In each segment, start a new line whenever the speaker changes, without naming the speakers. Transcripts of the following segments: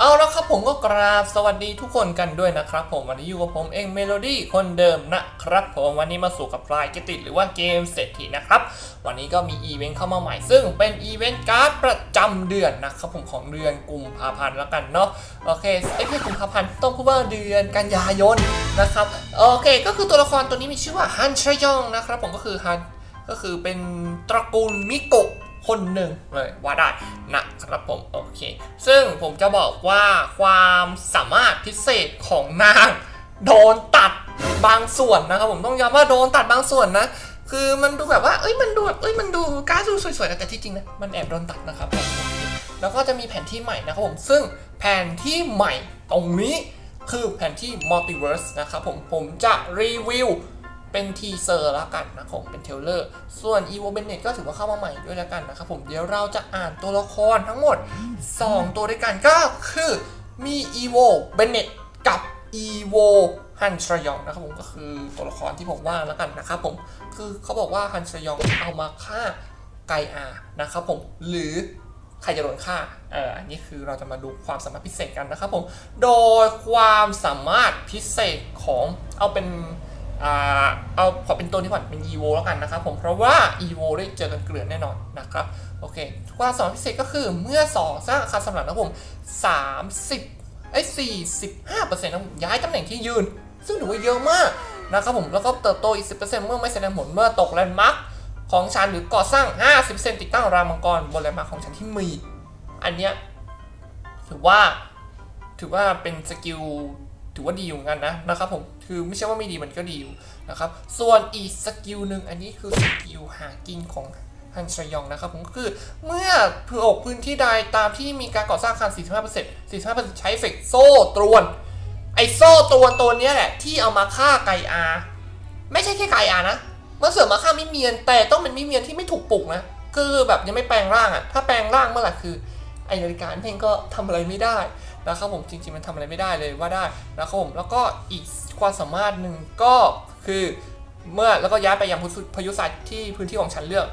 เอาละครับผมก็กราบสวัสดีทุกคนกันด้วยนะครับผมวันนี้อยู่กับผมเองเมโลดี้คนเดิมนะครับผมวันนี้มาสู่กับฟลายกิติหรือว่าเกมเศรษฐีนะครับวันนี้ก็มีอีเวนต์เข้ามาใหม่ซึ่งเป็นอีเวนต์การ์ดประจำเดือนนะครับผมของเดือนกุมภาพันธ์แล้วกันเนาะโอเคไอ้ยไม่ใช่กุมภาพันธ์ต้องพูดว่าเดือนกันยายนนะครับโอเคก็คือตัวละครตัวนี้มีชื่อว่าฮันชยองนะครับผมก็คือฮันก็คือเป็นตระกูลมิโกะ คนหนึ่งเลยว่าได้นะครับผมโอเค ซึ่งผมจะบอกว่าความสามารถพิเศษของนางโดนตัดบางส่วนนะครับผมต้องย้ำว่าโดนตัดบางส่วนนะ คือมันดูแบบว่าเอ้ยมันดูแบบเอ้ยมันดูการ์ดดูสวยๆนะแต่ที่จริงนะมันแอบโดนตัดนะครับผมแล้วก็จะมีแผนที่ใหม่นะครับผมซึ่งแผนที่ใหม่ตรงนี้คือแผนที่ Multiverse นะครับผมผมจะรีวิว เป็นทีเซอร์แล้วกันนะผมเป็นเทเลอร์ ส่วน Evo Bennett ก็ถือว่าเข้ามาใหม่ด้วยแล้วกันนะครับผมเดี๋ยวเราจะอ่านตัวละครทั้งหมด 2 ตัวด้วยกันก็คือมี Evo Bennett กับ Evo ฮันชยองนะครับผมก็คือตัวละครที่ผมว่าแล้วกันนะครับผมคือเขาบอกว่าฮันชยองเอามาฆ่าไกอานะครับผมหรือใครจะโดนฆ่าเอออันนี้คือเราจะมาดูความสามารถพิเศษกันนะครับผมโดยความสามารถพิเศษของเอาเป็น เอาขอเป็นตัวนี้ก่อนเป็น EVO แล้วกันนะครับผมเพราะว่า EVO ได้เจอกันเกลื่อนแน่นอนนะครับโอเคความสามารถพิเศษก็คือเมื่อสองสร้างอาคารสำหรับนะผม30ไอ้45%นะผมย้ายตำแหน่งที่ยืน ซึ่งถือว่าเยอะมากนะครับผมแล้วก็เติบโตอีก 10%เมื่อไม่แสดงผลเมื่อตกแลนด์มาร์คของฉันหรือก่อสร้าง 50%ติดตั้งรามังกรบนแลนด์มาร์คของฉันที่มี อันเนี้ยถือว่าถือว่าเป็นสกิลถือว่าดีอยู่เหมือนกันนะนะครับผม คือไม่ใช่ว่าไม่ดีมันก็ดีอยู่นะครับ ส่วนอีกสกิลหนึ่งอันนี้คือสกิลหากินของฮันชยองนะครับผมก็คือเมื่อผืออกพื้นที่ใดตามที่มีการก่อสร้างอาคาร45% 45%ใช้เฟกโซ่ตรวน ไอโซ่ตรวนตัวนี้แหละที่เอามาฆ่าไกอาไม่ใช่แค่ไกอานะเมื่อเสริมาฆ่ามิเมียน แต่ต้องเป็นมิเมียนที่ไม่ถูกปลุกนะคือแบบยังไม่แปลงร่างอะถ้าแปลงร่างเมื่อไหร่คือไอนาฬิกาเพลงก็ทำอะไรไม่ได้ นะครับผมจริงๆมันทำอะไรไม่ได้เลยว่าได้นะครับผมแล้วก็อีกความสามารถหนึ่งก็คือเมื่อแล้วก็ย้ายไปยังพายุศาสตร์ที่พื้นที่ของฉันเลือก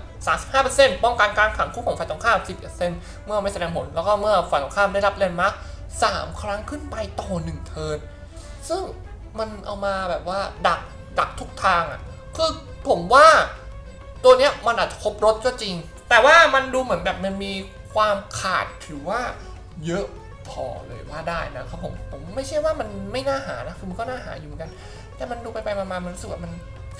35%ป้องกันการขังคู่ของฝ่ายตรงข้าม 10%เมื่อไม่แสดงผล แล้วก็เมื่อฝ่ายตรงข้ามได้รับแลนด์มาร์ค3ครั้งขึ้นไปต่อ 1 เทิร์น ซึ่งมันเอามาแบบว่าดักดักทุกทางอะ คือผมว่าตัวเนี้ยมันอาจจะครบรถก็จริง แต่ว่ามันดูเหมือนแบบมันมีความขาดถือว่าเยอะ พอเลยว่าได้นะครับผมผมไม่ใช่ว่ามันไม่น่าหานะคือมันก็น่าหาอยู่เหมือนกัน แต่มันดูไปไปๆมาๆมันรู้สึกว่ามัน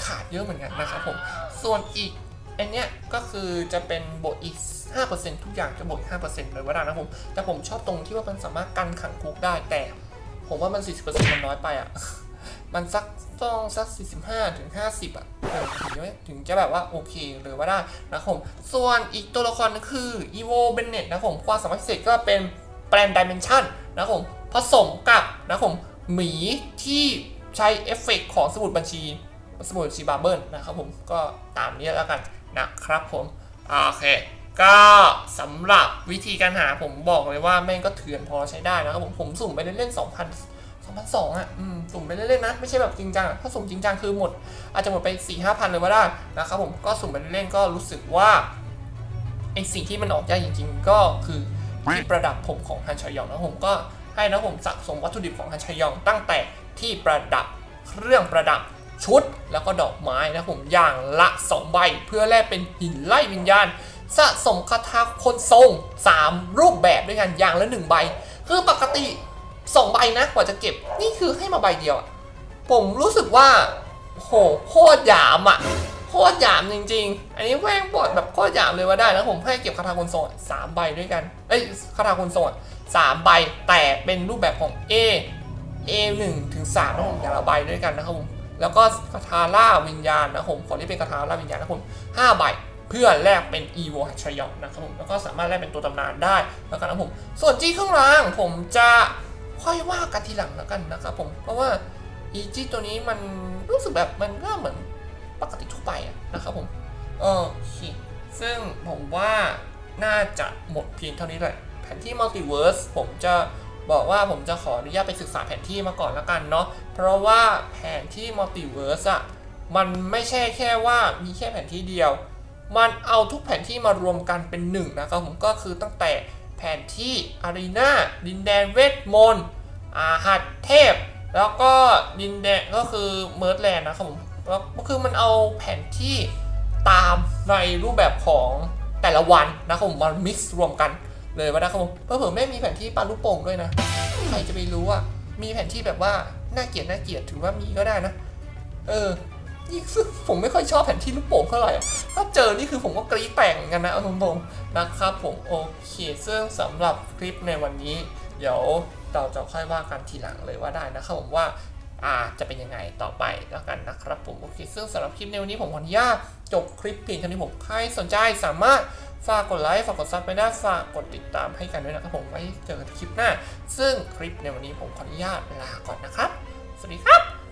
ขาดเยอะเหมือนกันนะครับผมส่วนอีกอันเนี้ยก็คือจะเป็นบวกอีก 5%ทุกอย่างจะบวกอีก5%เลยว่าได้นะผมแต่ผมชอบตรงที่ว่ามันสามารถกันขังคุกได้แต่ ผมว่ามัน 40%มันน้อยไปอะมันสักต้องสัก 45ถึง50 อะเออถึงจะถึงจะแบบว่าโอเคเลยว่าได้นะครับผม ส่วนอีกตัวละครนึงคือ Evo Bennett นะครับผมความสามารถพิเศษก็เป็น แปลนดิเมนชันนะครับผมผสมกับนะครับผมหมีที่ใช้เอฟเฟกต์ของสมุดบัญชี สมุดบัญชีบาร์เบิลนะครับผมก็ตามนี้แล้วกันนะครับผมโอเคก็สำหรับวิธีการหาผมบอกเลยว่าแม่งก็เถื่อนพอใช้ได้นะครับผมผมสุ่มไปเล่นๆ2,000 2002อะอืมสุ่มไปเล่นๆนะ ไม่ใช่แบบจริงจังถ้าสุ่มจริงจังคือหมด อาจจะหมดไป 4 5พันเลยว่าได้นะครับผมก็สุ่มไปเล่นๆก็รู้สึกว่าไอสิ่งที่มันออกยากจริง ๆ ก็คือ ที่ประดับผมของฮันชยองนะผมก็ให้นะผมสะสมวัตถุดิบของฮันชยองตั้งแต่ที่ประดับเครื่องประดับชุดแล้วก็ดอกไม้นะผมอย่างละ2ใบเพื่อแลกเป็นหินไล่วิญญาณ สะสมคาถาคนทรง 3 รูปแบบด้วยกันอย่างละ 1 ใบ คือปกติ 2 ใบนะกว่าจะเก็บ นี่คือให้มาใบเดียว ผมรู้สึกว่าโหโคตรหยามอะโคตรหยามจริง ๆ อันนี้แม่งปวดแบบโคตรหยามเลยว่าได้นะผมให้เก็บคาถาคนทรงอะสามใบด้วยกัน เอ้ยคาถาคนทรงอะสามใบแต่เป็นรูปแบบของ A A 1 ถึง3นะผมอย่าละใบด้วยกันนะครับผมแล้วก็คาถาล่าวิญญาณนะผมขอที่เป็นคาถาล่าวิญญาณนะผมห้าใบเพื่อแลกเป็น EVO ฮัชยองนะครับผมแล้วก็สามารถแลกเป็นตัวตำนานได้แล้วกันนะผม ส่วนจี้เครื่องรางผมจะค่อยว่ากันทีหลังแล้วกันนะครับผมเพราะว่าอีจี้ตัวนี้มันรู้สึกแบบมันก็เหมือน ปกติทั่วไปอะนะครับผมเออโอเคซึ่งผมว่าน่าจะหมดเพียงเท่านี้แหละแผนที่มัลติเวิร์สผมจะบอกว่าผมจะขออนุญาตไปศึกษาแผนที่มาก่อนแล้วกันเนาะเพราะว่าแผนที่มัลติเวิร์สอะมันไม่ใช่แค่ว่ามีแค่แผนที่เดียว มันเอาทุกแผนที่มารวมกันเป็นหนึ่งนะครับผมก็คือตั้งแต่แผนที่อารีนาดินแดนเวทมนต์อาหัดเทพ แล้วก็ดินแดนก็คือเมิร์ดแลนด์นะครับผม แล้วก็คือมันเอาแผนที่ตามในรูปแบบของแต่ละวันนะครับผมมา mix รวมกันเลยว่านะครับผมเพื่อเผื่อแม่มีแผนที่ปลาลูกโป่งด้วยนะ ใครจะไปรู้อะมีแผนที่แบบว่าน่าเกลียดน่าเกลียดถือว่ามีก็ได้นะ เออนี่คือผมไม่ค่อยชอบแผนที่ลูกโป่งเท่าไหร่อะถ้าเจอนี่คือผมก็กรี๊ดแตกเหมือนกันนะเอาตรงๆนะครับผมโอเคซึ่งสำหรับคลิปในวันนี้ เดี๋ยวเราจะค่อยว่ากันทีหลังเลยว่าได้นะครับผมว่า จะเป็นยังไงต่อไปแล้วกันนะครับผมโอเคซึ่งสำหรับคลิปในวันนี้ผมขออนุญาตจบคลิปเพียงเท่านี้ผมใครสนใจสามารถฝากกดไลค์ฝากกดซับไปได้ฝากกดติดตามให้กันด้วยนะครับผมไว้เจอกันคลิปหน้า ซึ่งคลิปในวันนี้ผมขออนุญาตลาก่อนนะครับ สวัสดีครับ